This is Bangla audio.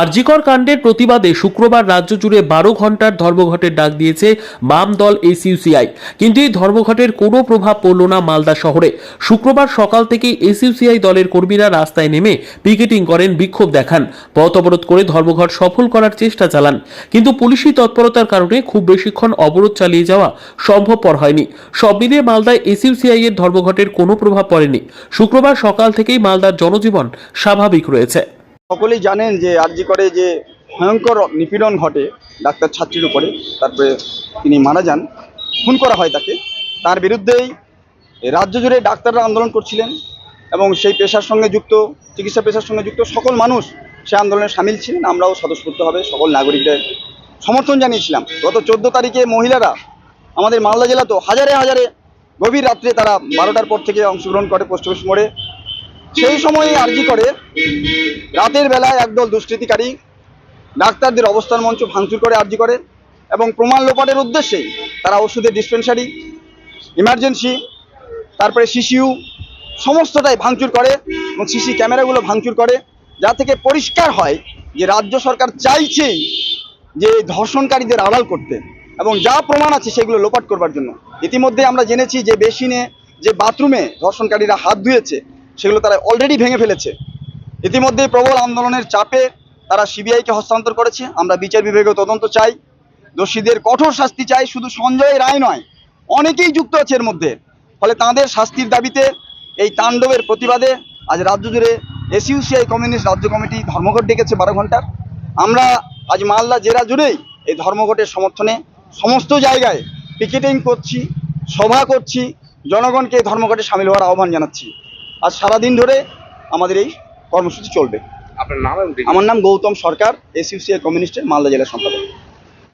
আরজিকর কাণ্ডের প্রতিবাদে শুক্রবার রাজ্য জুড়ে বারো ঘণ্টার ধর্মঘটের ডাক দিয়েছে বাম দল এসইউসিআই। কিন্তু এই ধর্মঘটের কোনো প্রভাব পড়ল না মালদা শহরে। শুক্রবার সকাল থেকে এসইউসিআই দলের কর্মীরা রাস্তায় নেমে পিকেটিং করেন, বিক্ষোভ দেখান। পথ অবরোধ করে ধর্মঘট সফল করার চেষ্টা চালান। কিন্তু পুলিশি তৎপরতার কারণে খুব বেশিক্ষণ অবরোধ চালিয়ে যাওয়া সম্ভবপর হয়নি। সব মিলিয়ে মালদায় এসইউসিআই এর ধর্মঘটের কোনো প্রভাব পড়েনি। শুক্রবার সকাল থেকেই মালদার জনজীবন স্বাভাবিক রয়েছে। সকলেই জানেন যে আরজি করে যে ভয়ঙ্কর নিপীড়ন ঘটে ডাক্তার ছাত্রীর উপরে, তারপরে তিনি মারা যান। খুন করা হয় তাকে। তার বিরুদ্ধেই রাজ্য জুড়ে ডাক্তাররা আন্দোলন করছিলেন এবং সেই পেশার সঙ্গে যুক্ত, চিকিৎসা পেশার সঙ্গে যুক্ত সকল মানুষ সে আন্দোলনে সামিল ছিলেন। আমরাও স্বতঃস্ফূর্তভাবে সকল নাগরিকদের সমর্থন জানিয়েছিলাম। গত চোদ্দ তারিখে মহিলারা আমাদের মালদা জেলা তো হাজারে হাজারে গভীর রাত্রে তারা বারোটার পর থেকে অংশগ্রহণ করে পোস্ট অফিস মোড়ে। সেই সময়ে আরজি করে, রাতের বেলায় একদল দুষ্কৃতিকারী ডাক্তারদের অবস্থান মঞ্চ ভাঙচুর করে আর্জি করে এবং প্রমাণ লোপাটের উদ্দেশ্যেই তারা ওষুধের ডিসপেন্সারি ইমার্জেন্সি তারপরে সিসিউ সমস্তটাই ভাঙচুর করে এবং সিসি ক্যামেরাগুলো ভাঙচুর করে, যা থেকে পরিষ্কার হয় যে রাজ্য সরকার চাইছেই যে ধর্ষণকারীদের আড়াল করতে এবং যা প্রমাণ আছে সেগুলো লোপাট করবার জন্য। ইতিমধ্যে আমরা জেনেছি যে বেসিনে যে বাথরুমে ধর্ষণকারীরা হাত ধুয়েছে সেগুলো তারা অলরেডি ভেঙে ফেলেছে। ইতিমধ্যে প্রবল আন্দোলনের চাপে তারা সিবিআইকে হস্তান্তর করেছে। আমরা বিচার বিভাগীয় তদন্ত চাই। দোষীদের কঠোর শাস্তি চাই। শুধু সঞ্জয় রায় নয়, অনেকেই যুক্ত আছে এর মধ্যে। ফলে তাদের শাস্তির দাবিতে এই তাণ্ডবের প্রতিবাদে আজ রাজ্য জুড়ে এসইউসিআই কমিউনিস্ট রাজ্য কমিটি ধর্মঘট ডেকেছে বারো ঘণ্টার আমরা আজ মালদা জেলা জুড়েই এই ধর্মঘটের সমর্থনে সমস্ত জায়গায় পিকেটিং করছি, সভা করছি। জনগণকে এই ধর্মঘটে সামিল হওয়ার আহ্বান জানাচ্ছি। আজ সারাদিন ধরে আমাদের এই কর্মসূচি চলবে। আপনার নাম আমার নাম গৌতম সরকার এসইউসিআই কমিউনিস্টের মালদা জেলা সম্পাদক।